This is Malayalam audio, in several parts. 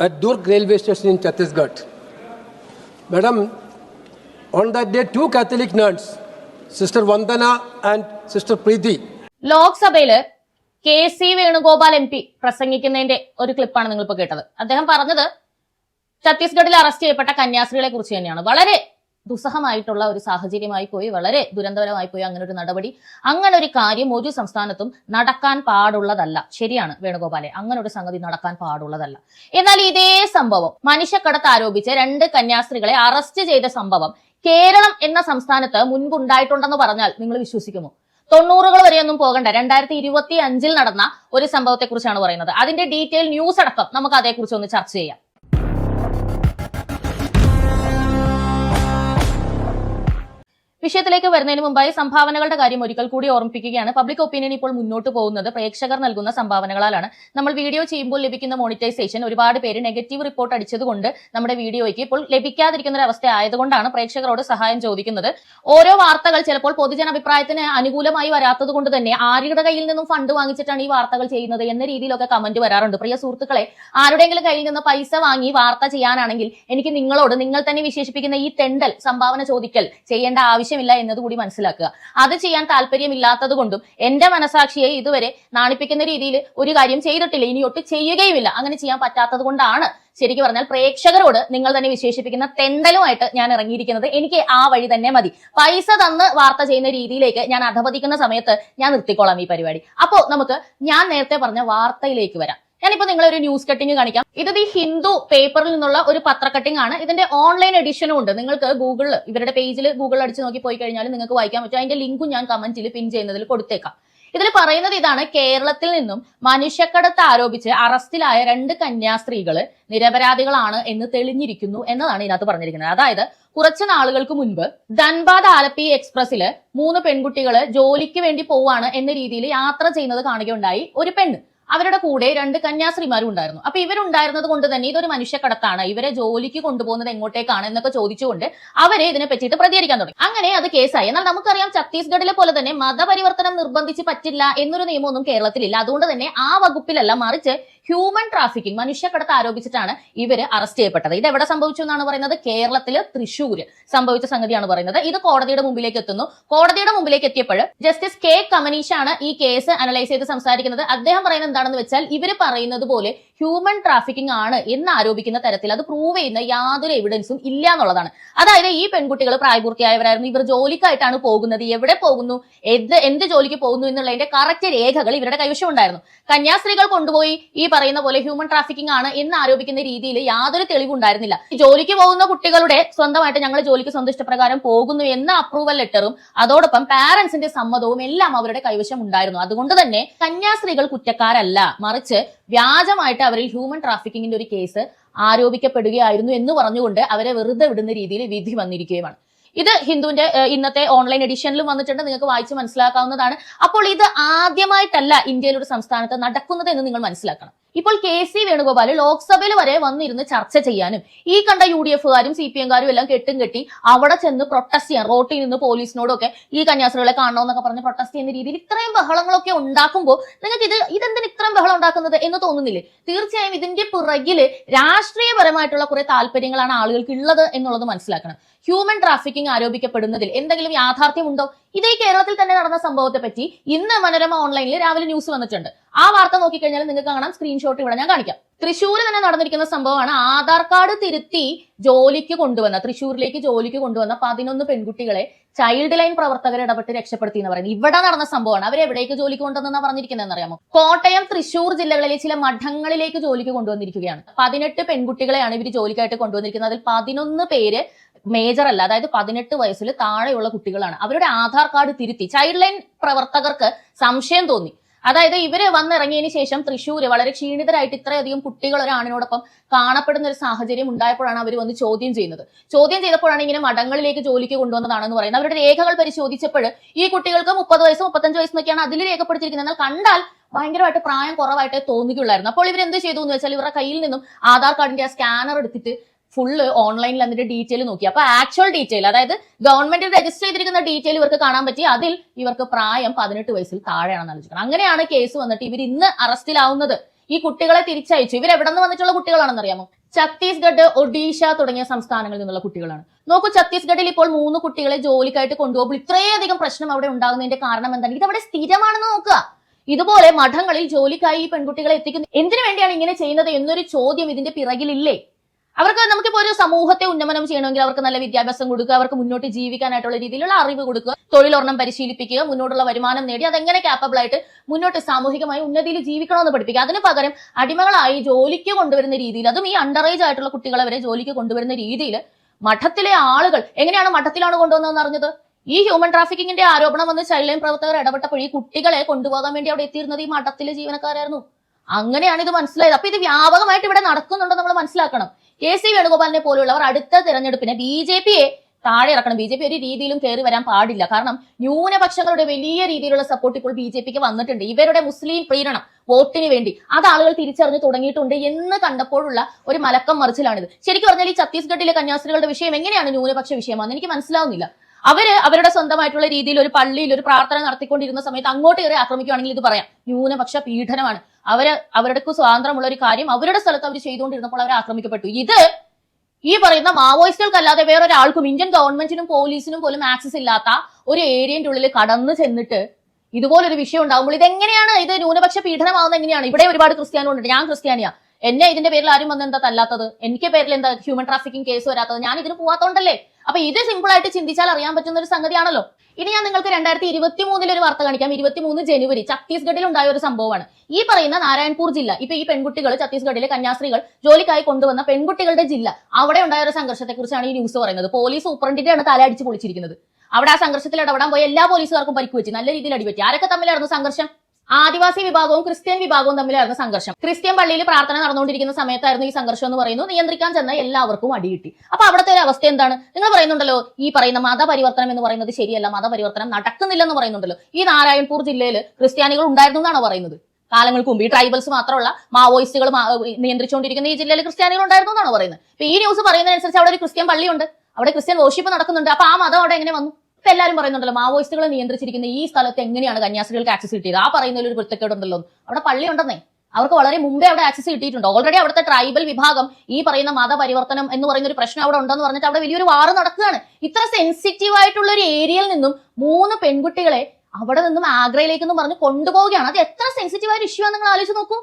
at Durg railway station in Chhattisgarh. Madam, on that day, two Catholic nuns, Sister Vandana and Sister Preeti, ലോക്സഭയിൽ K C Venugopal M P പ്രസംഗിക്കുന്നതിന്റെ ഒരു ക്ലിപ്പാണ് നിങ്ങൾ ഇപ്പൊ കേട്ടത് അദ്ദേഹം പറഞ്ഞത് ഛത്തീസ്ഗഡിൽ അറസ്റ്റ് ചെയ്യപ്പെട്ട കന്യാസ്ത്രീകളെ കുറിച്ച് തന്നെയാണ് വളരെ ദുസ്സഹമായിട്ടുള്ള ഒരു സാഹചര്യമായി പോയി വളരെ ദുരന്തപരമായി പോയി അങ്ങനെ ഒരു നടപടി. അങ്ങനെ ഒരു കാര്യം ഒരു സംസ്ഥാനത്തും നടക്കാൻ പാടുള്ളതല്ല. ശരിയാണ് വേണുഗോപാലെ. അങ്ങനെ ഒരു സംഗതി നടക്കാൻ പാടുള്ളതല്ല. എന്നാൽ ഇതേ സംഭവം മനുഷ്യക്കടത്ത് ആരോപിച്ച് രണ്ട് കന്യാസ്ത്രീകളെ അറസ്റ്റ് ചെയ്ത സംഭവം കേരളം എന്ന സംസ്ഥാനത്ത് മുൻപുണ്ടായിട്ടുണ്ടെന്ന് പറഞ്ഞാൽ നിങ്ങൾ വിശ്വസിക്കുമോ? തൊണ്ണൂറുകൾ വരെയൊന്നും പോകണ്ട. രണ്ടായിരത്തി ഇരുപത്തി അഞ്ചിൽ നടന്ന ഒരു സംഭവത്തെക്കുറിച്ചാണ് പറയുന്നത്. അതിന്റെ ഡീറ്റെയിൽ ന്യൂസ് അടക്കം നമുക്ക് അതേക്കുറിച്ച് ഒന്ന് ചർച്ച ചെയ്യാം. വിഷയത്തിലേക്ക് വരുന്നതിന് മുമ്പായി സംഭാവനകളുടെ കാര്യം ഒരിക്കൽ കൂടി ഓർമ്മിപ്പിക്കുകയാണ്. പബ്ലിക് ഒപ്പീനിയൻ ഇപ്പോൾ മുന്നോട്ട് പോകുന്നത് പ്രേക്ഷകർ നൽകുന്ന സംഭാവനകളാലാണ്. നമ്മൾ വീഡിയോ ചെയ്യുമ്പോൾ ലഭിക്കുന്ന മോണിറ്റൈസേഷൻ ഒരുപാട് പേര് നെഗറ്റീവ് റിപ്പോർട്ട് അടിച്ചതുകൊണ്ട് നമ്മുടെ വീഡിയോയ്ക്ക് ഇപ്പോൾ ലഭിക്കാതിരിക്കുന്ന ഒരു അവസ്ഥ ആയതുകൊണ്ടാണ് പ്രേക്ഷകരോട് സഹായം ചോദിക്കുന്നത്. ഓരോ വാർത്തകൾ ചിലപ്പോൾ പൊതുജന അഭിപ്രായത്തിന് അനുകൂലമായി വരാത്തത് കൊണ്ട് തന്നെ ആരുടെ കയ്യിൽ നിന്നും ഫണ്ട് വാങ്ങിച്ചിട്ടാണ് ഈ വാർത്തകൾ ചെയ്യുന്നത് എന്ന രീതിയിലൊക്കെ കമന്റ് വരാറുണ്ട്. പ്രിയ സുഹൃത്തുക്കളെ ആരുടെയെങ്കിലും കയ്യിൽ നിന്ന് പൈസ വാങ്ങി വാർത്ത ചെയ്യാനാണെങ്കിൽ എനിക്ക് നിങ്ങളോട് നിങ്ങൾ തന്നെ വിശേഷിപ്പിക്കുന്ന ഈ തെണ്ടൽ സംഭാവന ചോദിക്കൽ ചെയ്യേണ്ട ആവശ്യമില്ല എന്നതുകൂടി മനസ്സിലാക്കുക. അത് ചെയ്യാൻ താല്പര്യമില്ലാത്തത് കൊണ്ടും എന്റെ മനസാക്ഷിയെ ഇതുവരെ നാണിപ്പിക്കുന്ന രീതിയിൽ ഒരു കാര്യം ചെയ്തിട്ടില്ല. ഇനിയൊട്ട് ചെയ്യുകയുമില്ല. അങ്ങനെ ചെയ്യാൻ പറ്റാത്തത് കൊണ്ടാണ് ശരിക്കും പറഞ്ഞാൽ പ്രേക്ഷകരോട് നിങ്ങൾ തന്നെ വിശേഷിപ്പിക്കുന്ന തെണ്ടലുമായിട്ട് ഞാൻ ഇറങ്ങിയിരിക്കുന്നത്. എനിക്ക് ആ വഴി തന്നെ മതി. പൈസ തന്ന് വാർത്ത ചെയ്യുന്ന രീതിയിലേക്ക് ഞാൻ അധപതിക്കുന്ന സമയത്ത് ഞാൻ നിർത്തിക്കോളാം ഈ പരിപാടി. അപ്പോൾ നമുക്ക് ഞാൻ നേരത്തെ പറഞ്ഞ വാർത്തയിലേക്ക് വരാം. ഞാനിപ്പോ നിങ്ങളെ ഒരു ന്യൂസ് കട്ടിങ് കാണിക്കാം. ഇത് ദി ഹിന്ദു പേപ്പറിൽ നിന്നുള്ള ഒരു പത്ര കട്ടിംഗ് ആണ്. ഇതിന്റെ ഓൺലൈൻ എഡിഷനും ഉണ്ട്. നിങ്ങൾക്ക് ഗൂഗിളിൽ ഇവരുടെ പേജിൽ ഗൂഗിൾ അടിച്ച് നോക്കി പോയി കഴിഞ്ഞാൽ നിങ്ങൾക്ക് വായിക്കാൻ പറ്റും. അതിന്റെ ലിങ്കും ഞാൻ കമന്റിൽ പിൻ ചെയ്യുന്നതിൽ കൊടുത്തേക്കാം. ഇതിൽ പറയുന്നത് ഇതാണ്. കേരളത്തിൽ നിന്നും മനുഷ്യക്കടത്ത് ആരോപിച്ച് അറസ്റ്റിലായ രണ്ട് കന്യാസ്ത്രീകൾ നിരപരാധികളാണ് എന്ന് തെളിഞ്ഞിരിക്കുന്നു എന്നതാണ് ഇതിനകത്ത് പറഞ്ഞിരിക്കുന്നത്. അതായത് കുറച്ച് നാളുകൾക്ക് മുൻപ് ധൻബാദ് ആലപ്പി എക്സ്പ്രസിൽ മൂന്ന് പെൺകുട്ടികൾ ജോലിക്ക് വേണ്ടി പോവാണ് എന്ന രീതിയിൽ യാത്ര ചെയ്യുന്നത് കാണുകയുണ്ടായി. ഒരു പെണ്ണ്. അവരുടെ കൂടെ രണ്ട് കന്യാസ്ത്രീമാരും ഉണ്ടായിരുന്നു അപ്പൊ ഇവരുണ്ടായിരുന്നത് കൊണ്ട് തന്നെ ഇതൊരു മനുഷ്യക്കടത്താണ്. ഇവരെ ജോലിക്ക് കൊണ്ടുപോകുന്നത് എങ്ങോട്ടേക്കാണ് എന്നൊക്കെ ചോദിച്ചുകൊണ്ട് അവരെ ഇതിനെ പറ്റിയിട്ട് പ്രതികരിക്കാൻ തുടങ്ങി. അങ്ങനെ അത് കേസായി. എന്നാൽ നമുക്കറിയാം ഛത്തീസ്ഗഡിലെ പോലെ തന്നെ മതപരിവർത്തനം നിർബന്ധിച്ച് പറ്റില്ല എന്നൊരു നിയമമൊന്നും കേരളത്തിലില്ല. അതുകൊണ്ട് തന്നെ ആ വകുപ്പിലല്ല മറിച്ച് ഹ്യൂമൻ ട്രാഫിക്കിംഗ് മനുഷ്യക്കടത്ത് ആരോപിച്ചിട്ടാണ് ഇവർ അറസ്റ്റ് ചെയ്യപ്പെട്ടത്. ഇത് എവിടെ സംഭവിച്ചു എന്നാണ് പറയുന്നത്? കേരളത്തിൽ തൃശ്ശൂര് സംഭവിച്ച സംഗതിയാണ് പറയുന്നത്. ഇത് കോടതിയുടെ മുമ്പിലേക്ക് എത്തുന്നു. കോടതിയുടെ മുമ്പിലേക്ക് എത്തിയപ്പോൾ ജസ്റ്റിസ് കെ കമനീഷാണ് ഈ കേസ് അനലൈസ് ചെയ്ത് സംസാരിക്കുന്നത്. അദ്ദേഹം പറയുന്നത് എന്താണെന്ന് വെച്ചാൽ ഇവർ പറയുന്നത് പോലെ ഹ്യൂമൻ ട്രാഫിക്കിംഗ് ആണ് എന്ന് ആരോപിക്കുന്ന തരത്തിൽ അത് പ്രൂവ് ചെയ്യുന്ന യാതൊരു എവിഡൻസും ഇല്ല എന്നുള്ളതാണ്. അതായത് ഈ പെൺകുട്ടികൾ പ്രായപൂർത്തിയായവരായിരുന്നു. ഇവർ ജോലിക്കായിട്ടാണ് പോകുന്നത്. എവിടെ പോകുന്നു? എന്ത് എന്ത് ജോലിക്ക് പോകുന്നു എന്നുള്ളതിന്റെ കറക്റ്റ് രേഖകൾ ഇവരുടെ കൈവശം ഉണ്ടായിരുന്നു. കന്യാസ്ത്രീകൾ കൊണ്ടുപോയി ഈ പറയുന്ന പോലെ ഹ്യൂമൻ ട്രാഫിക്കിംഗ് ആണ് എന്ന് ആരോപിക്കുന്ന രീതിയിൽ യാതൊരു തെളിവുണ്ടായിരുന്നില്ല. ജോലിക്ക് പോകുന്ന കുട്ടികളുടെ സ്വന്തമായിട്ട് ഞങ്ങൾ ജോലിക്ക് സ്വന്തം ഇഷ്ടപ്രകാരം പോകുന്നു എന്ന അപ്രൂവൽ ലെറ്ററും അതോടൊപ്പം പാരന്റ്സിന്റെ സമ്മതവും എല്ലാം അവരുടെ കൈവശം ഉണ്ടായിരുന്നു. അതുകൊണ്ട് തന്നെ കന്യാസ്ത്രീകൾ കുറ്റക്കാരല്ല. മറിച്ച് വ്യാജമായിട്ട് അവരിൽ ഹ്യൂമൻ ട്രാഫിക്കിങ്ങിന്റെ ഒരു കേസ് ആരോപിക്കപ്പെടുകയായിരുന്നു എന്ന് പറഞ്ഞുകൊണ്ട് അവരെ വെറുതെ വിടുന്ന രീതിയിൽ വിധി വന്നിരിക്കുകയുമാണ്. ഇത് ഹിന്ദുവിന്റെ ഇന്നത്തെ ഓൺലൈൻ എഡിഷനിലും വന്നിട്ടുണ്ട്. നിങ്ങൾക്ക് വായിച്ച് മനസ്സിലാക്കാവുന്നതാണ്. അപ്പോൾ ഇത് ആദ്യമായിട്ടല്ല ഇന്ത്യയിലൊരു സംസ്ഥാനത്ത് നടക്കുന്നത് എന്ന് നിങ്ങൾ മനസ്സിലാക്കണം. ഇപ്പോൾ കെ സി വേണുഗോപാൽ ലോക്സഭയിൽ വരെ വന്നിരുന്ന് ചർച്ച ചെയ്യാനും ഈ കണ്ട യു ഡി എഫുകാരും സി പി എംകാരും എല്ലാം കെട്ടും കെട്ടി അവിടെ ചെന്ന് പ്രൊട്ടസ്റ്റ് ചെയ്യാൻ റോട്ടിൽ നിന്ന് പോലീസിനോടൊക്കെ ഈ കന്യാസ്ത്രീകളെ കാണണമെന്നൊക്കെ പറഞ്ഞ് പ്രൊട്ടസ്റ്റ് ചെയ്യുന്ന രീതിയിൽ ഇത്രയും ബഹളങ്ങളൊക്കെ ഉണ്ടാക്കുമ്പോൾ നിങ്ങൾക്ക് ഇത് ഇതെന്തിന് ഇത്രയും ബഹളം ഉണ്ടാക്കുന്നത് എന്ന് തോന്നുന്നില്ലേ? തീർച്ചയായും ഇതിന്റെ പുറകിൽ രാഷ്ട്രീയപരമായിട്ടുള്ള കുറെ താല്പര്യങ്ങളാണ് ആളുകൾക്ക് ഉള്ളത് എന്നുള്ളത് മനസ്സിലാക്കണം. ഹ്യൂമൻ ട്രാഫിക്കിംഗ് ആരോപിക്കപ്പെടുന്നതിൽ എന്തെങ്കിലും യാഥാർത്ഥ്യമുണ്ടോ? ഇതേ കേരളത്തിൽ തന്നെ നടന്ന സംഭവത്തെ പറ്റി ഇന്ന് മനോരമ ഓൺലൈനിൽ രാവിലെ ന്യൂസ് വന്നിട്ടുണ്ട്. ആ വാർത്ത നോക്കിക്കഴിഞ്ഞാൽ നിങ്ങൾക്ക് കാണാം സ്ക്രീൻഷോട്ട് ഇവിടെ ഞാൻ കാണിക്കാം. തൃശ്ശൂർ തന്നെ നടന്നിരിക്കുന്ന സംഭവമാണ് ആധാർ കാർഡ് തിരുത്തി ജോലിക്ക് കൊണ്ടുവന്ന തൃശ്ശൂരിലേക്ക് ജോലിക്ക് കൊണ്ടുവന്ന പതിനൊന്ന് പെൺകുട്ടികളെ ചൈൽഡ് ലൈൻ പ്രവർത്തകർ ഇടപെട്ട് രക്ഷപ്പെടുത്തി എന്ന് പറയുന്നത്. ഇവിടെ നടന്ന സംഭവമാണ്. അവർ എവിടേക്ക് ജോലിക്ക് പറഞ്ഞിരിക്കുന്നത് പറഞ്ഞിരിക്കുന്നതെന്ന് അറിയാമോ കോട്ടയം തൃശ്ശൂർ ജില്ലകളിലെ ചില മഠങ്ങളിലേക്ക് ജോലിക്ക് കൊണ്ടുവന്നിരിക്കുകയാണ്. പതിനെട്ട് പെൺകുട്ടികളെയാണ് ഇവർ ജോലിക്കായിട്ട് കൊണ്ടുവന്നിരിക്കുന്നത്. അതിൽ പതിനൊന്ന് പേര് മേജർ അല്ല അതായത് പതിനെട്ട് വയസ്സിൽ താഴെയുള്ള കുട്ടികളാണ്. അവരുടെ ആധാർ കാർഡ് തിരുത്തി. ചൈൽഡ് ലൈൻ പ്രവർത്തകർക്ക് സംശയം തോന്നി. അതായത് ഇവർ വന്നിറങ്ങിയതിന് ശേഷം തൃശ്ശൂര് വളരെ ക്ഷീണിതരായിട്ട് ഇത്രയധികം കുട്ടികൾ ഒരാണിനോടൊപ്പം കാണപ്പെടുന്ന ഒരു സാഹചര്യം ഉണ്ടായപ്പോഴാണ് അവർ വന്ന് ചോദ്യം ചെയ്യുന്നത്. ചോദ്യം ചെയ്തപ്പോഴാണ് ഇങ്ങനെ മഠങ്ങളിലേക്ക് ജോലിക്ക് കൊണ്ടുവന്നതാണെന്ന് പറയുന്നത്. അവരുടെ രേഖകൾ പരിശോധിച്ചപ്പോൾ ഈ കുട്ടികൾക്ക് മുപ്പത് വയസ്സ് മുപ്പത്തഞ്ച് വയസ്സെന്നൊക്കെയാണ് അതിൽ രേഖപ്പെടുത്തിയിരിക്കുന്നത്. എന്നാൽ കണ്ടാൽ ഭയങ്കരമായിട്ട് പ്രായം കുറവായിട്ടേ തോന്നുകയുള്ളായിരുന്നു. അപ്പോൾ ഇവർ എന്ത് ചെയ്തു എന്ന് വെച്ചാൽ ഇവരുടെ കയ്യിൽ നിന്നും ആധാർ കാർഡിന്റെ ആ സ്കാനർ എടുത്തിട്ട് ഫുള്ള് ഓൺലൈനിൽ എന്നിട്ട് ഡീറ്റെയിൽ നോക്കി. അപ്പൊ ആക്ച്വൽ ഡീറ്റെയിൽ അതായത് ഗവൺമെന്റ് രജിസ്റ്റർ ചെയ്തിരിക്കുന്ന ഡീറ്റെയിൽ ഇവർക്ക് കാണാൻ പറ്റി. അതിൽ ഇവർക്ക് പ്രായം പതിനെട്ട് വയസ്സിൽ താഴെയാണെന്ന് ആലോചിക്കണം. അങ്ങനെയാണ് കേസ് വന്നിട്ട് ഇവർ ഇന്ന് അറസ്റ്റിലാവുന്നത്. ഈ കുട്ടികളെ തിരിച്ചയച്ചു. ഇവർ എവിടെ നിന്ന് വന്നിട്ടുള്ള കുട്ടികളാണെന്ന് അറിയാമോ ഛത്തീസ്ഗഡ് ഒഡീഷ തുടങ്ങിയ സംസ്ഥാനങ്ങളിൽ നിന്നുള്ള കുട്ടികളാണ്. നോക്കൂ ഛത്തീസ്ഗഡിൽ ഇപ്പോൾ മൂന്ന് കുട്ടികളെ ജോലിക്കായിട്ട് കൊണ്ടുപോകുമ്പോൾ ഇത്രയധികം പ്രശ്നം അവിടെ ഉണ്ടാകുന്നതിന്റെ കാരണം എന്താണ്? ഇതവിടെ സ്ഥിരമാണെന്ന് നോക്കുക. ഇതുപോലെ മഠങ്ങളിൽ ജോലിക്കായി ഈ പെൺകുട്ടികളെ എത്തിക്കുന്നു എന്തിനു വേണ്ടിയാണ് ഇങ്ങനെ ചെയ്യുന്നത് എന്നൊരു ചോദ്യം ഇതിന്റെ പിറകിലില്ലേ? അവർക്ക് നമുക്കിപ്പോ ഒരു സമൂഹത്തെ ഉന്നമനം ചെയ്യണമെങ്കിൽ അവർക്ക് നല്ല വിദ്യാഭ്യാസം കൊടുക്കുക അവർക്ക് മുന്നോട്ട് ജീവിക്കാനായിട്ടുള്ള രീതിയിലുള്ള അറിവ് കൊടുക്കുക തൊഴിലൊരെണ്ണം പരിശീലിപ്പിക്കുക മുന്നോട്ടുള്ള വരുമാനം നേടി അതെങ്ങനെ ക്യാപ്പബിൾ ആയിട്ട് മുന്നോട്ട് സാമൂഹികമായി ഉന്നതിയിൽ ജീവിക്കണമെന്ന് പഠിപ്പിക്കുക. അതിന് പകരം അടിമകളായി ജോലിക്ക് കൊണ്ടുവരുന്ന രീതിയിൽ അതും ഈ അണ്ടർ ഏജ് ആയിട്ടുള്ള കുട്ടികളെ വരെ ജോലിക്ക് കൊണ്ടുവരുന്ന രീതിയിൽ മഠത്തിലെ ആളുകൾ എങ്ങനെയാണ് മഠത്തിലാണ് കൊണ്ടുവന്നതെന്ന് അറിഞ്ഞത്? ഈ ഹ്യൂമൻ ട്രാഫിക്കിങ്ങിന്റെ ആരോപണം വന്ന് ചൈൽഡ് ലൈൻ പ്രവർത്തകർ ഇടപെട്ടപ്പോൾ ഈ കുട്ടികളെ കൊണ്ടുപോകാൻ വേണ്ടി അവിടെ എത്തിയിരുന്നത് ഈ മഠത്തിലെ ജീവനക്കാരായിരുന്നു. അങ്ങനെയാണ് ഇത് മനസ്സിലായത്. അപ്പൊ ഇത് വ്യാപകമായിട്ട് ഇവിടെ നടക്കുന്നുണ്ടെന്ന് നമ്മൾ മനസ്സിലാക്കണം. കെ സി വേണുഗോപാലിനെ പോലുള്ളവർ അടുത്ത തെരഞ്ഞെടുപ്പിനെ ബി ജെ പിയെ താഴെ ഇറക്കണം. ബി ജെ പി ഒരു രീതിയിലും കയറി വരാൻ പാടില്ല. കാരണം ന്യൂനപക്ഷങ്ങളുടെ വലിയ രീതിയിലുള്ള സപ്പോർട്ട് ഇപ്പോൾ ബി ജെ പിക്ക് വന്നിട്ടുണ്ട്. ഇവരുടെ മുസ്ലിം പ്രീരണം വോട്ടിന് വേണ്ടി. അത് ആളുകൾ തിരിച്ചറിഞ്ഞ് തുടങ്ങിയിട്ടുണ്ട് എന്ന് കണ്ടപ്പോഴുള്ള ഒരു മലക്കം മറിച്ചിലാണിത്. ശരിക്കും പറഞ്ഞാൽ ഈ ഛത്തീസ്ഗഡിലെ കന്യാസ്ത്രീകളുടെ വിഷയം എങ്ങനെയാണ് ന്യൂനപക്ഷ വിഷയമാണെന്ന് എനിക്ക് മനസ്സിലാവുന്നില്ല. അവർ അവരുടെ സ്വന്തമായിട്ടുള്ള രീതിയിൽ ഒരു പള്ളിയിൽ ഒരു പ്രാർത്ഥന നടത്തിക്കൊണ്ടിരുന്ന സമയത്ത് അങ്ങോട്ട് കയറി ആക്രമിക്കുകയാണെങ്കിൽ ഇത് പറയാം. ന്യൂനപക്ഷ പീഡനമാണ്. അവർ അവരുടെ സ്വാതന്ത്ര്യമുള്ള ഒരു കാര്യം അവരുടെ സ്ഥലത്ത് അവർ ചെയ്തുകൊണ്ടിരുന്നപ്പോൾ അവർ ആക്രമിക്കപ്പെട്ടു. ഇത് ഈ പറയുന്ന മാവോയിസ്റ്റുകൾക്കല്ലാതെ വേറൊരാൾക്കും ഇന്ത്യൻ ഗവൺമെന്റിനും പോലീസിനും പോലും ആക്സസ് ഇല്ലാത്ത ഒരു ഏരിയന്റെ ഉള്ളിൽ കടന്നു ചെന്നിട്ട് ഇതുപോലൊരു വിഷയം ഉണ്ടാകുമ്പോൾ ഇതെങ്ങനെയാണ്? ഇത് ന്യൂനപക്ഷ പീഡനമാവുന്നത് എങ്ങനെയാണ്? ഇവിടെ ഒരുപാട് ക്രിസ്ത്യാനികളുണ്ട്. ഞാൻ ക്രിസ്ത്യാനിയാ. എന്നെ ഇതിന്റെ പേരിൽ ആരും വന്ന് എന്താ തല്ലാത്തത്? എനിക്ക് പേരിൽ എന്താ ഹ്യൂമൻ ട്രാഫിക്കിംഗ് കേസ് വരാത്തത്? ഞാൻ ഇതിന് പോവാത്തോണ്ടല്ലേ? അപ്പൊ ഇത് സിമ്പിൾ ആയിട്ട് ചിന്തിച്ചാൽ അറിയാൻ പറ്റുന്ന ഒരു സംഗതിയാണല്ലോ. ഇനി ഞാൻ നിങ്ങൾക്ക് രണ്ടായിരത്തി ഇരുപത്തി മൂന്നിൽ ഒരു വാർത്ത കാണിക്കാം. ഇരുപത്തിമൂന്ന് ജനുവരി ഛത്തീസ്ഗഡിൽ ഉണ്ടായ ഒരു സംഭവമാണ്. ഈ പറയുന്ന നാരായൺപൂർ ജില്ല ഇപ്പൊ ഈ പെൺകുട്ടികൾ ഛത്തീസ്ഗഡിലെ കന്യാസ്ത്രീകൾ ജോലിക്കായി കൊണ്ടുവന്ന പെൺകുട്ടികളുടെ ജില്ല അവിടെ ഉണ്ടായ ഒരു സംഘർഷത്തെ കുറിച്ചാണ് ഈ ന്യൂസ് പറയുന്നത്. പോലീസ് സൂപ്രണ്ടിന്റെയാണ് തല അടിച്ച് പൊളിച്ചിരിക്കുന്നത്. അവിടെ ആ സംഘർഷത്തിൽ ഇടപെടാൻ പോയ എല്ലാ പോലീസുകാർക്കും പരിക്ക് വെച്ച് നല്ല രീതിയിൽ അടിപറ്റി. ആരൊക്കെ തമ്മിലായിരുന്നു സംഘർഷം? ആദിവാസി വിഭാഗവും ക്രിസ്ത്യൻ വിഭാഗവും തമ്മിലായിരുന്നു സംഘർഷം. ക്രിസ്ത്യൻ പള്ളിയിൽ പ്രാർത്ഥന നടന്നുകൊണ്ടിരിക്കുന്ന സമയത്തായിരുന്നു ഈ സംഘർഷം എന്ന് പറയുന്നു. നിയന്ത്രിക്കാൻ ചെന്ന എല്ലാവർക്കും അടികിട്ടി. അപ്പൊ അവിടുത്തെ ഒരു അവസ്ഥ എന്താണ്? നിങ്ങൾ പറയുന്നുണ്ടല്ലോ ഈ പറയുന്ന മതപരിവർത്തനം എന്ന് പറയുന്നത് ശരിയല്ല മതപരിവർത്തനം നടക്കുന്നില്ലെന്ന് പറയുന്നുണ്ടല്ലോ. ഈ നാരായൺപൂർ ജില്ലയിൽ ക്രിസ്ത്യാനികൾ ഉണ്ടായിരുന്നു എന്നാണ് പറയുന്നത്? കാലങ്ങൾക്ക് മുമ്പ് ഈ ട്രൈബൽസ് മാത്രമുള്ള മാവോയിസ്റ്റുകൾ നിയന്ത്രിച്ചുകൊണ്ടിരിക്കുന്ന ഈ ജില്ലയിൽ ക്രിസ്ത്യാനികൾ ഉണ്ടായിരുന്നു എന്നാണ് പറയുന്നത്? ഈ ന്യൂസ് പറയുന്നതനുസരിച്ച് അവിടെ ഒരു ക്രിസ്ത്യൻ പള്ളിയുണ്ട്. അവിടെ ക്രിസ്ത്യൻ വർഷിപ്പ് നടക്കുന്നുണ്ട്. അപ്പൊ ആ മതം അവിടെ എങ്ങനെ വന്നു? ഇപ്പൊ എല്ലാവരും പറയുന്നുണ്ടല്ലോ മാവോയിസ്റ്റുകളെ നിയന്ത്രിച്ചിരിക്കുന്ന ഈ സ്ഥലത്ത് എങ്ങനെയാണ് കന്യാസ്ത്രീകൾക്ക് ആക്സസ് കിട്ടിയത്? ആ പറയുന്നതിൽ ഒരു വൃത്തക്കേടുണ്ടല്ലോ അവിടെ പള്ളി ഉണ്ടെന്നേ. അവർക്ക് വളരെ മുമ്പേ അവിടെ ആക്സസ് കിട്ടിയിട്ടുണ്ട്. ഓൾറെഡി അവിടുത്തെ ട്രൈബൽ വിഭാഗം ഈ പറയുന്ന മതപരിവർത്തനം എന്ന് പറയുന്ന ഒരു പ്രശ്നം അവിടെ ഉണ്ടെന്ന് പറഞ്ഞിട്ട് അവിടെ വലിയൊരു വാർ നടക്കുകയാണ് ഇത്ര സെൻസിറ്റീവ് ആയിട്ടുള്ള ഒരു ഏരിയയിൽ നിന്നും മൂന്ന് പെൺകുട്ടികളെ അവിടെ നിന്നും ആഗ്രയിലേക്ക് എന്ന് പറഞ്ഞ് കൊണ്ടുപോവുകയാണ്. അത് എത്ര സെൻസിറ്റീവ് ആയ ഇഷ്യൂ നിങ്ങൾ ആലോചിച്ച് നോക്കൂ.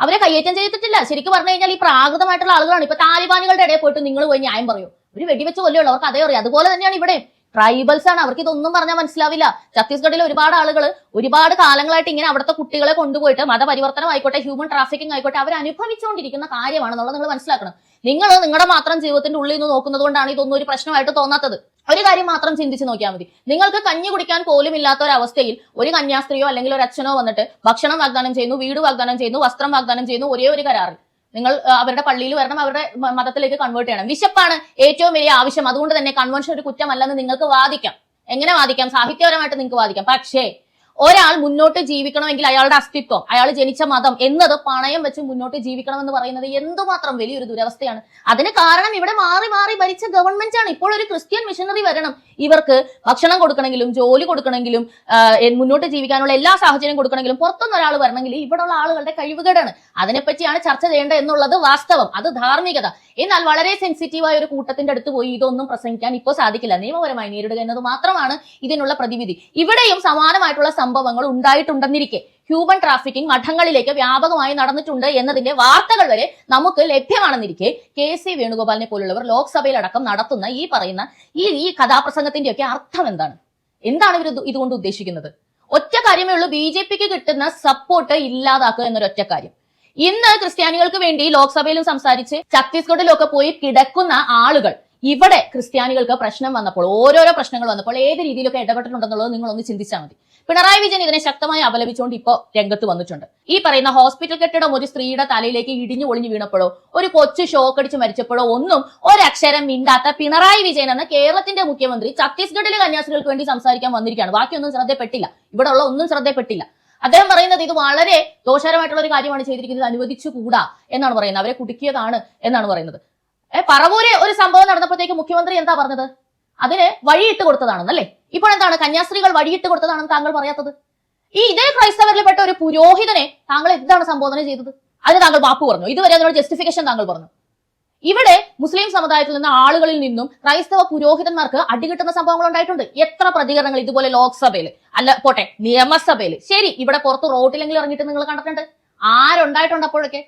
അവരെ കയ്യേറ്റം ചെയ്തിട്ടില്ല. ശരിക്കും പറഞ്ഞു കഴിഞ്ഞാൽ ഈ പ്രാകൃതമായിട്ടുള്ള ആളുകളാണ്. ഇപ്പൊ താലിബാനുകളുടെ ഇടയിൽ പോയിട്ട് നിങ്ങൾ പോയി ന്യായം പറയൂ. ഒരു വെടിവെച്ച് കൊല്ലുള്ളൂ അവർക്ക് അതേ അറിയാം. അതുപോലെ തന്നെയാണ് ഇവിടെ ട്രൈബൽസ് ആണ്. അവർക്ക് ഇതൊന്നും പറഞ്ഞാൽ മനസ്സിലാവില്ല. ഛത്തീസ്ഗഡിൽ ഒരുപാട് ആളുകൾ ഒരുപാട് കാലങ്ങളായിട്ട് ഇങ്ങനെ അവിടുത്തെ കുട്ടികളെ കൊണ്ടുപോയിട്ട് മതപരിവർത്തനം ആയിക്കോട്ടെ ഹ്യൂമൻ ട്രാഫിക്കിംഗ് ആയിക്കോട്ടെ അവർ അനുഭവിച്ചുകൊണ്ടിരിക്കുന്ന കാര്യമാണെന്നുള്ളത് നിങ്ങൾ മനസ്സിലാക്കണം. നിങ്ങൾ നിങ്ങളുടെ മാത്രം ജീവിതത്തിന്റെ ഉള്ളിൽ നിന്ന് നോക്കുന്നത് കൊണ്ടാണ് ഇതൊന്നും ഒരു പ്രശ്നമായിട്ട് തോന്നാത്തത്. ഒരു കാര്യം മാത്രം ചിന്തിച്ച് നോക്കിയാൽ മതി. നിങ്ങൾക്ക് കഞ്ഞി കുടിക്കാൻ പോലും ഇല്ലാത്ത ഒരു അവസ്ഥയിൽ ഒരു കന്യാസ്ത്രീയോ അല്ലെങ്കിൽ ഒരു അച്ഛനോ വന്നിട്ട് ഭക്ഷണം വാഗ്ദാനം ചെയ്യുന്നു വീട് വാഗ്ദാനം ചെയ്യുന്നു വസ്ത്രം വാഗ്ദാനം ചെയ്യുന്നു ഒരേ ഒരു കരാറിൽ. നിങ്ങൾ അവരുടെ പള്ളിയിൽ വരണം അവരുടെ മതത്തിലേക്ക് കൺവേർട്ട് ചെയ്യണം. വിശപ്പാണ് ഏറ്റവും വലിയ ആവശ്യം. അതുകൊണ്ട് തന്നെ കൺവെൻഷൻ ഒരു കുറ്റമല്ലെന്ന് നിങ്ങൾക്ക് വാദിക്കാം. എങ്ങനെ വാദിക്കാം? സാഹിത്യപരമായിട്ട് നിങ്ങൾക്ക് വാദിക്കാം. പക്ഷേ ഒരാൾ മുന്നോട്ട് ജീവിക്കണമെങ്കിൽ അയാളുടെ അസ്തിത്വം അയാൾ ജനിച്ച മതം എന്നത് പണയം വെച്ച് മുന്നോട്ട് ജീവിക്കണം എന്ന് പറയുന്നത് എന്തുമാത്രം വലിയൊരു ദുരവസ്ഥയാണ്. അതിന് കാരണം ഇവിടെ മാറി മാറി ഭരിച്ച ഗവൺമെന്റ് ആണ്. ഇപ്പോൾ ഒരു ക്രിസ്ത്യൻ മിഷനറി വരണം. ഇവർക്ക് ഭക്ഷണം കൊടുക്കണമെങ്കിലും ജോലി കൊടുക്കണമെങ്കിലും മുന്നോട്ട് ജീവിക്കാനുള്ള എല്ലാ സാഹചര്യം കൊടുക്കണമെങ്കിലും പുറത്തുനിന്ന് ഒരാൾ വരണമെങ്കിൽ ഇവിടെയുള്ള ആളുകളുടെ കഴിവുകേടാണ്. അതിനെപ്പറ്റിയാണ് ചർച്ച ചെയ്യേണ്ടത് എന്നുള്ളത് വാസ്തവം. അത് ധാർമ്മികത. എന്നാൽ വളരെ സെൻസിറ്റീവായ ഒരു കൂട്ടത്തിന്റെ അടുത്ത് പോയി ഇതൊന്നും പ്രസംഗിക്കാൻ ഇപ്പോൾ സാധിക്കില്ല. നിയമപരമായി നേരിടുക എന്നത് മാത്രമാണ് ഇതിനുള്ള പ്രതിവിധി. ഇവിടെയും സമാനമായിട്ടുള്ള സംഭവങ്ങൾ ഉണ്ടായിട്ടുണ്ടെന്നിരിക്കെ. ഹ്യൂമൻ ട്രാഫിക്കിംഗ് മഠങ്ങളിലേക്ക് വ്യാപകമായി നടന്നിട്ടുണ്ട് എന്നതിന്റെ വാർത്തകൾ വരെ നമുക്ക് ലഭ്യമാണെന്നിരിക്കെ കെ സി വേണുഗോപാലിനെ പോലുള്ളവർ ലോക്സഭയിലടക്കം നടത്തുന്ന ഈ പറയുന്ന ഈ ഈ കഥാപ്രസംഗത്തിന്റെ ഒക്കെ അർത്ഥം എന്താണ്? എന്താണ് ഇവർ ഇത് ഇതുകൊണ്ട് ഉദ്ദേശിക്കുന്നത്? ഒറ്റ കാര്യമേ ഉള്ളൂ ബി ജെ പിക്ക് കിട്ടുന്ന സപ്പോർട്ട് ഇല്ലാതാക്കുക എന്നൊരു ഒറ്റ കാര്യം. ഇന്ന് ക്രിസ്ത്യാനികൾക്ക് വേണ്ടി ലോക്സഭയിലും സംസാരിച്ച് ഛത്തീസ്ഗഡിലൊക്കെ പോയി കിടക്കുന്ന ആളുകൾ ഇവിടെ ക്രിസ്ത്യാനികൾക്ക് പ്രശ്നം വന്നപ്പോൾ ഓരോരോ പ്രശ്നങ്ങൾ വന്നപ്പോൾ ഏത് രീതിയിലൊക്കെ ഇടപെട്ടിട്ടുണ്ടെന്നുള്ളത് നിങ്ങൾ ഒന്ന് ചിന്തിച്ചാൽ മതി. പിണറായി വിജയൻ ഇതിനെ ശക്തമായി അപലപിച്ചുകൊണ്ട് ഇപ്പോൾ രംഗത്ത് വന്നിട്ടുണ്ട്. ഈ പറയുന്ന ഹോസ്പിറ്റൽ കെട്ടിടം ഒരു സ്ത്രീയുടെ തലയിലേക്ക് ഇടിഞ്ഞു ഒളിഞ്ഞു വീണപ്പോഴോ ഒരു കൊച്ചു ഷോക്ക് അടിച്ച് മരിച്ചപ്പോഴോ ഒന്നും ഒരക്ഷരം മിണ്ടാത്ത പിണറായി വിജയൻ എന്ന കേരളത്തിന്റെ മുഖ്യമന്ത്രി ഛത്തീസ്ഗഡിലെ കന്യാസ്ത്രീകൾക്ക് വേണ്ടി സംസാരിക്കാൻ വന്നിരിക്കുകയാണ്. ബാക്കിയൊന്നും ശ്രദ്ധപ്പെട്ടില്ല. ഇവിടെ ഉള്ള ഒന്നും ശ്രദ്ധപ്പെട്ടില്ല. അദ്ദേഹം പറയുന്നത് ഇത് വളരെ ദോഷകരമായിട്ടുള്ള ഒരു കാര്യമാണ് ചെയ്തിരിക്കുന്നത്. അനുവദിച്ചുകൂടാ എന്നാണ് പറയുന്നത്. അവരെ കുടുക്കിയതാണ് എന്നാണ് പറയുന്നത്. പറവൂര് ഒരു സംഭവം നടന്നപ്പോഴത്തേക്ക് മുഖ്യമന്ത്രി എന്താ പറഞ്ഞത്? അതിന് വഴിയിട്ട് കൊടുത്തതാണെന്നല്ലേ ഇപ്പോൾ എന്താണ്? കന്യാസ്ത്രീകൾ വഴിയിട്ട് കൊടുത്തതാണെന്ന് താങ്കൾ പറയാത്തത്? ഈ ഇതേ ക്രൈസ്തവരിൽപ്പെട്ട ഒരു പുരോഹിതനെ താങ്കൾ എന്താണ് സംബോധന ചെയ്തത്? അതിന് താങ്കൾ വാപ്പ് പറഞ്ഞു. ഇതുവരെ അതിനോട് ജസ്റ്റിഫിക്കേഷൻ താങ്കൾ പറഞ്ഞു. ഇവിടെ മുസ്ലിം സമുദായത്തിൽ നിന്ന് ആളുകളിൽ നിന്നും ക്രൈസ്തവ പുരോഹിതന്മാർക്ക് അടികിട്ടുന്ന സംഭവങ്ങൾ ഉണ്ടായിട്ടുണ്ട്. എത്ര പ്രതികരണങ്ങൾ ഇതുപോലെ ലോക്സഭയിൽ? അല്ല പോട്ടെ നിയമസഭയിൽ. ശരി ഇവിടെ പുറത്ത് റോട്ടിലെങ്കിലും ഇറങ്ങിയിട്ട് നിങ്ങൾ കണ്ടിട്ടുണ്ട്. ആരുണ്ടായിട്ടുണ്ട് അപ്പോഴൊക്കെ?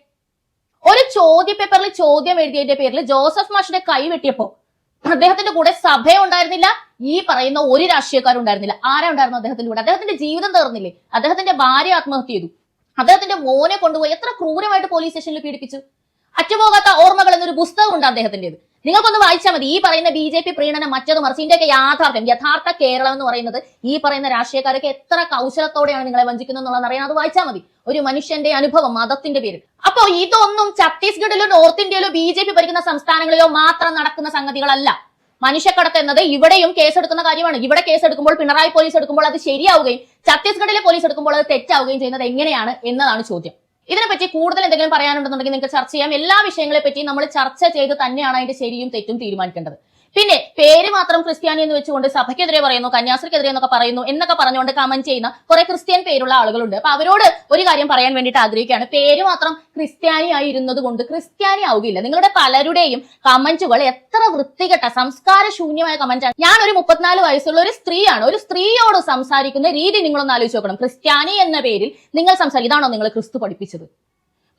ഒരു ചോദ്യ പേപ്പറിൽ ചോദ്യം എഴുതിയതിന്റെ പേരിൽ ജോസഫ് മാഷിന്റെ കൈ വെട്ടിയപ്പോ അദ്ദേഹത്തിന്റെ കൂടെ സഭ ഉണ്ടായിരുന്നില്ല ഈ പറയുന്ന ഒരു രാഷ്ട്രീയക്കാരും ഉണ്ടായിരുന്നില്ല ആരാ ഉണ്ടായിരുന്നു അദ്ദേഹത്തിന്റെ കൂടെ? അദ്ദേഹത്തിന്റെ ജീവിതം തീർന്നില്ലേ? അദ്ദേഹത്തിന്റെ ഭാര്യ ആത്മഹത്യ ചെയ്തു. അദ്ദേഹത്തിന്റെ മോനെ കൊണ്ടുപോയി എത്ര ക്രൂരമായിട്ട് പോലീസ് സ്റ്റേഷനിൽ പീഡിപ്പിച്ചു. അറ്റുപോകാത്ത ഓർമ്മകൾ എന്നൊരു പുസ്തകമുണ്ട് അദ്ദേഹത്തിന്റേത്. നിങ്ങൾക്കൊന്ന് വായിച്ചാൽ മതി. ഈ പറയുന്ന ബി ജെ പി പ്രീണനം മറ്റത് മറിച്ച് ഇതിന്റെയൊക്കെ യാഥാർത്ഥ്യം യഥാർത്ഥ കേരളം എന്ന് പറയുന്നത് ഈ പറയുന്ന രാഷ്ട്രീയക്കാരൊക്കെ എത്ര കൗശലത്തോടെയാണ് നിങ്ങളെ വഞ്ചിക്കുന്നത് എന്നുള്ളതെന്ന് അറിയാൻ അത് വായിച്ചാൽ മതി. ഒരു മനുഷ്യന്റെ അനുഭവം മതത്തിന്റെ പേരിൽ. അപ്പോ ഇതൊന്നും ഛത്തീസ്ഗഡിലോ നോർത്ത് ഇന്ത്യയിലോ ബി ജെ പി ഭരിക്കുന്ന സംസ്ഥാനങ്ങളിലോ മാത്രം നടക്കുന്ന സംഗതികളല്ല. മനുഷ്യക്കടത്ത് എന്നത് ഇവിടെയും കേസെടുക്കുന്ന കാര്യമാണ്. ഇവിടെ കേസെടുക്കുമ്പോൾ പിണറായി പോലീസ് എടുക്കുമ്പോൾ അത് ശരിയാവുകയും ഛത്തീസ്ഗഡിലെ പോലീസ് എടുക്കുമ്പോൾ അത് തെറ്റാവുകയും ചെയ്യുന്നത് എങ്ങനെയാണ് എന്നതാണ് ചോദ്യം. ഇതിനെപ്പറ്റി കൂടുതൽ എന്തെങ്കിലും പറയാനുണ്ടെന്നുണ്ടെങ്കിൽ നിങ്ങൾക്ക് ചർച്ച ചെയ്യാം. എല്ലാ വിഷയങ്ങളെ പറ്റി നമ്മൾ ചർച്ച ചെയ്ത് തന്നെയാണ് അതിന്റെ ശരിയും തെറ്റും തീരുമാനിക്കേണ്ടത്. പിന്നെ പേര് മാത്രം ക്രിസ്ത്യാനി എന്ന് വെച്ചുകൊണ്ട് സഭയ്ക്കെതിരെ പറയുന്നു കന്യാസ്ത്രീക്കെതിരെ എന്നൊക്കെ പറയുന്നു എന്നൊക്കെ പറഞ്ഞുകൊണ്ട് കമന്റ് ചെയ്യുന്ന കുറെ ക്രിസ്ത്യൻ പേരുള്ള ആളുകളുണ്ട്. അപ്പൊ അവരോട് ഒരു കാര്യം പറയാൻ വേണ്ടിയിട്ട് ആഗ്രഹിക്കുകയാണ്. പേര് മാത്രം ക്രിസ്ത്യാനി ആയിരുന്നത് കൊണ്ട് ക്രിസ്ത്യാനി ആവുകയില്ല. നിങ്ങളുടെ പലരുടെയും കമന്റുകൾ എത്ര വൃത്തികെട്ട സംസ്കാര ശൂന്യമായ കമന്റാണ് ഞാൻ ഒരു മുപ്പത്തിനാല് വയസ്സുള്ള ഒരു സ്ത്രീയാണ്. ഒരു സ്ത്രീയോട് സംസാരിക്കുന്ന രീതി നിങ്ങളൊന്ന് ആലോചിച്ച് നോക്കണം. ക്രിസ്ത്യാനി എന്ന പേരിൽ നിങ്ങൾ സംസാരിക്കും. ഇതാണോ നിങ്ങൾ ക്രിസ്തു പഠിപ്പിച്ചത്?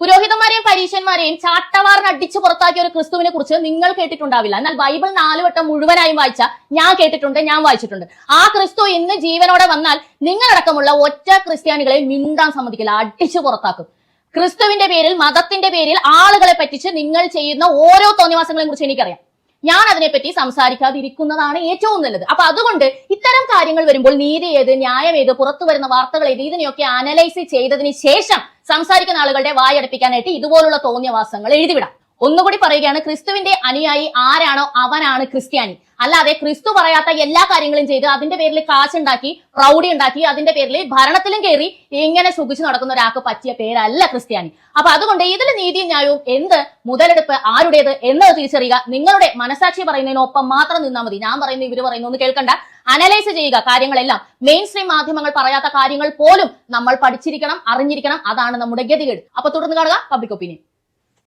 പുരോഹിതന്മാരെയും പരീശന്മാരെയും ചാട്ടവാറിന് അടിച്ചു പുറത്താക്കിയ ഒരു ക്രിസ്തുവിനെ കുറിച്ച് നിങ്ങൾ കേട്ടിട്ടുണ്ടാവില്ല. എന്നാൽ ബൈബിൾ നാല് വട്ടം മുഴുവനായും വായിച്ച ഞാൻ കേട്ടിട്ടുണ്ട് ഞാൻ വായിച്ചിട്ടുണ്ട്. ആ ക്രിസ്തു ഇന്ന് ജീവനോടെ വന്നാൽ നിങ്ങളടക്കമുള്ള ഒറ്റ ക്രിസ്ത്യാനികളെ മിണ്ടാൻ സമ്മതിക്കില്ല അടിച്ചു പുറത്താക്കും. ക്രിസ്തുവിന്റെ പേരിൽ മതത്തിന്റെ പേരിൽ ആളുകളെ പറ്റിച്ച് നിങ്ങൾ ചെയ്യുന്ന ഓരോ തോന്നിവാസങ്ങളെ കുറിച്ച് എനിക്കറിയാം. ഞാൻ അതിനെപ്പറ്റി സംസാരിക്കാതിരിക്കുന്നതാണ് ഏറ്റവും നല്ലത്. അപ്പൊ അതുകൊണ്ട് ഇത്തരം കാര്യങ്ങൾ വരുമ്പോൾ നീതി ഏത് ന്യായം ഏത് പുറത്തു വരുന്ന വാർത്തകൾ ഏത് ഇതിനെയൊക്കെ അനലൈസ് ചെയ്തതിന് ശേഷം സംസാരിക്കുന്ന ആളുകളുടെ വായടപ്പിക്കാനായിട്ട് ഇതുപോലുള്ള തോന്നിയവാസങ്ങൾ എഴുതിവിടാം. ഒന്നുകൂടി പറയുകയാണ് ക്രിസ്തുവിന്റെ അനുയായി ആരാണോ അവനാണ് ക്രിസ്ത്യാനി. അല്ലാതെ ക്രിസ്തു പറയാത്ത എല്ലാ കാര്യങ്ങളും ചെയ്ത് അതിന്റെ പേരിൽ കാശുണ്ടാക്കി പ്രൗഢി ഉണ്ടാക്കി അതിന്റെ പേരിൽ ഭരണത്തിലും കയറി ഇങ്ങനെ സുഖിച്ചു നടക്കുന്ന ഒരാൾക്ക് പറ്റിയ പേരല്ല ക്രിസ്ത്യാനി. അപ്പൊ അതുകൊണ്ട് ഇതിൽ നീതിയും ന്യായവും എന്ത്? മുതലെടുപ്പ് ആരുടേത് എന്നത് തിരിച്ചറിയുക. നിങ്ങളുടെ മനസാക്ഷി പറയുന്നതിനൊപ്പം മാത്രം നിന്നാൽ മതി. ഞാൻ പറയുന്നു ഇവർ പറയുന്നു ഒന്ന് കേൾക്കണ്ട. അനലൈസ് ചെയ്യുക കാര്യങ്ങളെല്ലാം. മെയിൻ സ്ട്രീം മാധ്യമങ്ങൾ പറയാത്ത കാര്യങ്ങൾ പോലും നമ്മൾ പഠിച്ചിരിക്കണം അറിഞ്ഞിരിക്കണം. അതാണ് നമ്മുടെ ഗതികേട്. അപ്പൊ തുടർന്ന് കാണുക പബ്ലിക് ഒപ്പീനിയൻ